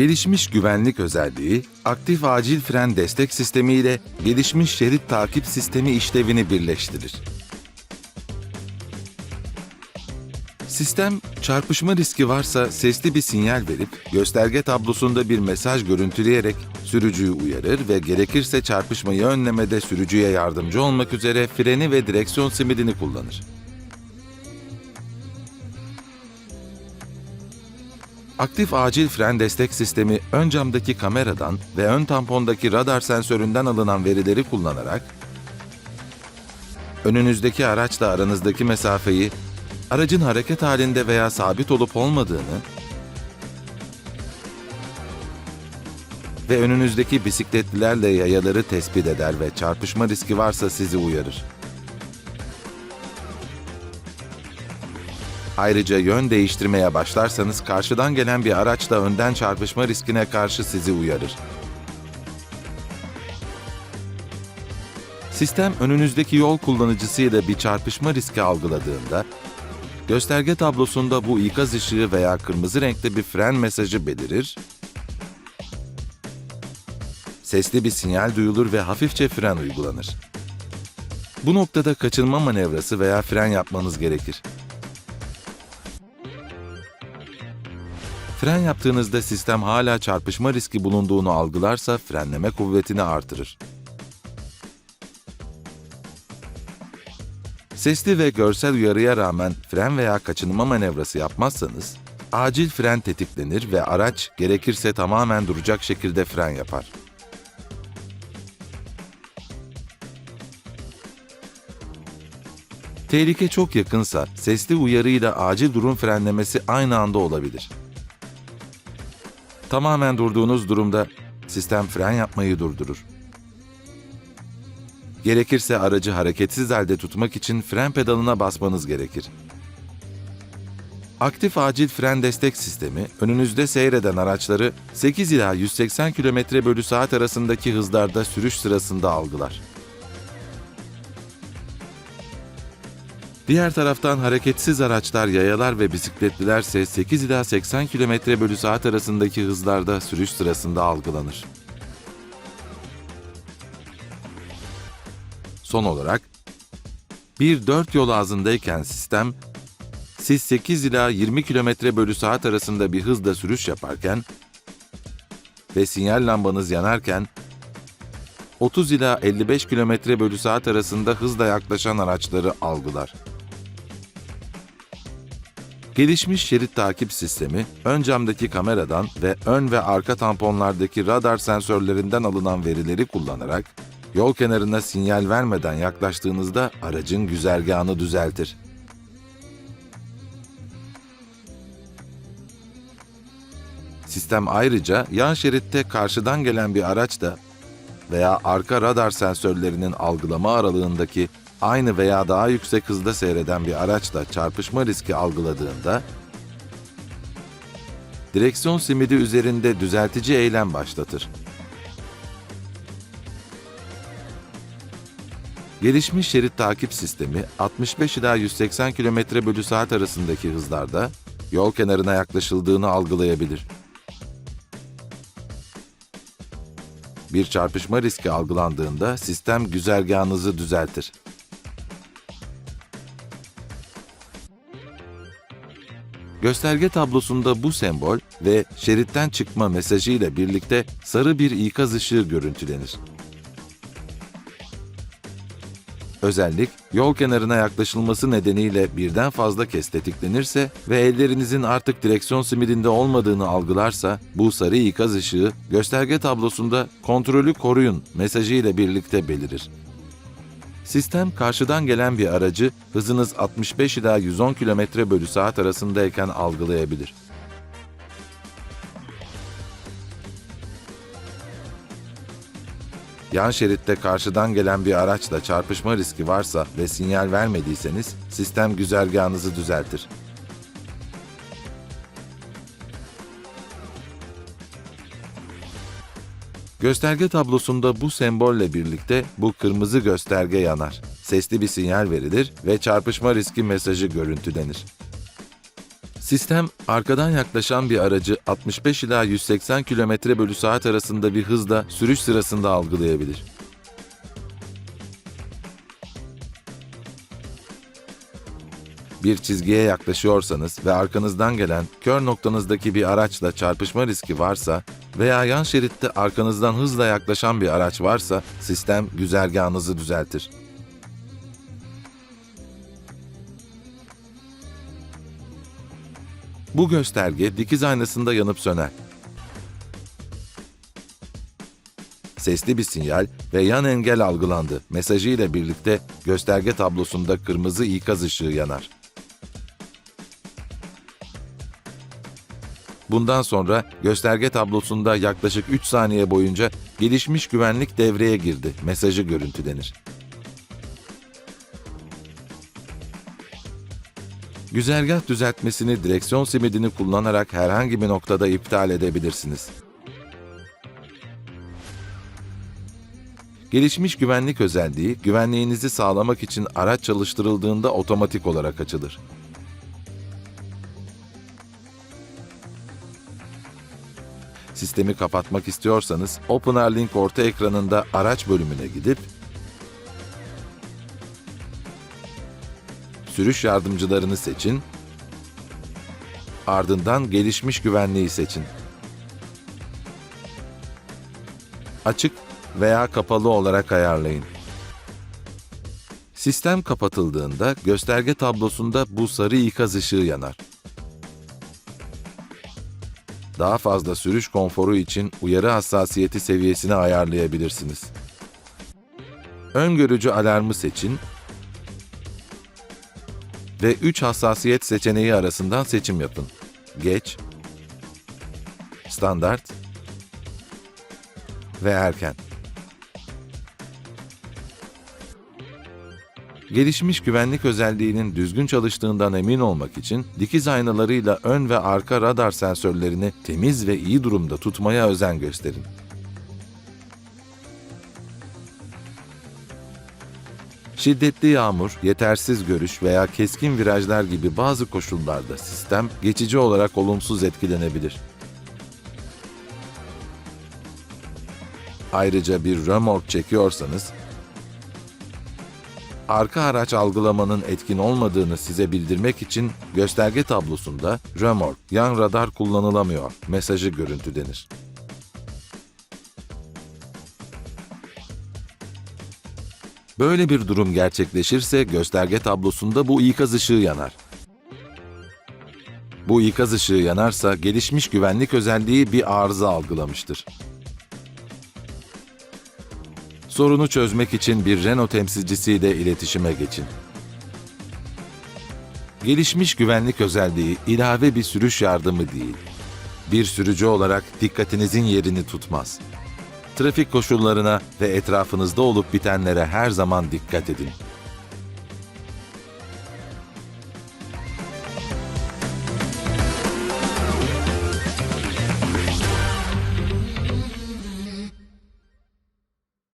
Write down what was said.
Gelişmiş güvenlik özelliği, aktif acil fren destek sistemi ile gelişmiş şerit takip sistemi işlevini birleştirir. Sistem, çarpışma riski varsa sesli bir sinyal verip, gösterge tablosunda bir mesaj görüntüleyerek sürücüyü uyarır ve gerekirse çarpışmayı önlemede sürücüye yardımcı olmak üzere freni ve direksiyon simidini kullanır. Aktif acil fren destek sistemi ön camdaki kameradan ve ön tampondaki radar sensöründen alınan verileri kullanarak önünüzdeki araçla aranızdaki mesafeyi, aracın hareket halinde veya sabit olup olmadığını ve önünüzdeki bisikletlilerle yayaları tespit eder ve çarpışma riski varsa sizi uyarır. Ayrıca yön değiştirmeye başlarsanız karşıdan gelen bir araç da önden çarpışma riskine karşı sizi uyarır. Sistem önünüzdeki yol kullanıcısıyla bir çarpışma riski algıladığında, gösterge tablosunda bu ikaz ışığı veya kırmızı renkte bir fren mesajı belirir, sesli bir sinyal duyulur ve hafifçe fren uygulanır. Bu noktada kaçınma manevrası veya fren yapmanız gerekir. Fren yaptığınızda sistem hala çarpışma riski bulunduğunu algılarsa frenleme kuvvetini artırır. Sesli ve görsel uyarıya rağmen fren veya kaçınma manevrası yapmazsanız, acil fren tetiklenir ve araç gerekirse tamamen duracak şekilde fren yapar. Tehlike çok yakınsa sesli uyarıyla acil durum frenlemesi aynı anda olabilir. Tamamen durduğunuz durumda sistem fren yapmayı durdurur. Gerekirse aracı hareketsiz halde tutmak için fren pedalına basmanız gerekir. Aktif acil fren destek sistemi, önünüzde seyreden araçları 8 ila 180 km bölü saat arasındaki hızlarda sürüş sırasında algılar. Diğer taraftan hareketsiz araçlar, yayalar ve bisikletlilerse 8 ila 80 km bölü saat arasındaki hızlarda sürüş sırasında algılanır. Son olarak, bir dört yol ağzındayken sistem, siz 8 ila 20 km bölü saat arasında bir hızla sürüş yaparken ve sinyal lambanız yanarken 30 ila 55 km bölü saat arasında hızla yaklaşan araçları algılar. Gelişmiş şerit takip sistemi, ön camdaki kameradan ve ön ve arka tamponlardaki radar sensörlerinden alınan verileri kullanarak, yol kenarına sinyal vermeden yaklaştığınızda aracın güzergahını düzeltir. Sistem ayrıca yan şeritte karşıdan gelen bir araç da veya arka radar sensörlerinin algılama aralığındaki aynı veya daha yüksek hızda seyreden bir araçla çarpışma riski algıladığında, direksiyon simidi üzerinde düzeltici eylem başlatır. Gelişmiş şerit takip sistemi 65 ila 180 km bölü saat arasındaki hızlarda yol kenarına yaklaşıldığını algılayabilir. Bir çarpışma riski algılandığında sistem güzergahınızı düzeltir. Gösterge tablosunda bu sembol ve şeritten çıkma mesajı ile birlikte sarı bir ikaz ışığı görüntülenir. Özellik, yol kenarına yaklaşılması nedeniyle birden fazla kez tetiklenirse ve ellerinizin artık direksiyon simidinde olmadığını algılarsa, bu sarı ikaz ışığı gösterge tablosunda kontrolü koruyun mesajı ile birlikte belirir. Sistem karşıdan gelen bir aracı hızınız 65 ila 110 km bölü saat arasındayken algılayabilir. Yan şeritte karşıdan gelen bir araçla çarpışma riski varsa ve sinyal vermediyseniz sistem güzergahınızı düzeltir. Gösterge tablosunda bu sembolle birlikte bu kırmızı gösterge yanar. Sesli bir sinyal verilir ve çarpışma riski mesajı görüntülenir. Sistem arkadan yaklaşan bir aracı 65 ila 180 km bölü saat arasında bir hızla sürüş sırasında algılayabilir. Bir çizgiye yaklaşıyorsanız ve arkanızdan gelen kör noktanızdaki bir araçla çarpışma riski varsa veya yan şeritte arkanızdan hızla yaklaşan bir araç varsa sistem güzergahınızı düzeltir. Bu gösterge dikiz aynasında yanıp söner. Sesli bir sinyal ve yan engel algılandı mesajı ile birlikte gösterge tablosunda kırmızı ikaz ışığı yanar. Bundan sonra gösterge tablosunda yaklaşık 3 saniye boyunca gelişmiş güvenlik devreye girdi mesajı görüntülenir. Güzergah düzeltmesini direksiyon simidini kullanarak herhangi bir noktada iptal edebilirsiniz. Gelişmiş güvenlik özelliği, güvenliğinizi sağlamak için araç çalıştırıldığında otomatik olarak açılır. Sistemi kapatmak istiyorsanız OpenRLink orta ekranında araç bölümüne gidip sürüş yardımcılarını seçin. Ardından gelişmiş güvenliği seçin. Açık veya kapalı olarak ayarlayın. Sistem kapatıldığında gösterge tablosunda bu sarı ikaz ışığı yanar. Daha fazla sürüş konforu için uyarı hassasiyeti seviyesini ayarlayabilirsiniz. Öngörücü alarmı seçin ve 3 hassasiyet seçeneği arasından seçim yapın. Geç, standart ve erken. Gelişmiş güvenlik özelliğinin düzgün çalıştığından emin olmak için dikiz aynalarıyla ön ve arka radar sensörlerini temiz ve iyi durumda tutmaya özen gösterin. Şiddetli yağmur, yetersiz görüş veya keskin virajlar gibi bazı koşullarda sistem geçici olarak olumsuz etkilenebilir. Ayrıca bir römork çekiyorsanız, arka araç algılamanın etkin olmadığını size bildirmek için gösterge tablosunda römork, yan radar kullanılamıyor mesajı görüntülenir. Böyle bir durum gerçekleşirse gösterge tablosunda bu ikaz ışığı yanar. Bu ikaz ışığı yanarsa gelişmiş güvenlik özelliği bir arıza algılamıştır. Sorunu çözmek için bir Renault temsilcisiyle iletişime geçin. Gelişmiş güvenlik özelliği ilave bir sürüş yardımı değil. Bir sürücü olarak dikkatinizin yerini tutmaz. Trafik koşullarına ve etrafınızda olup bitenlere her zaman dikkat edin.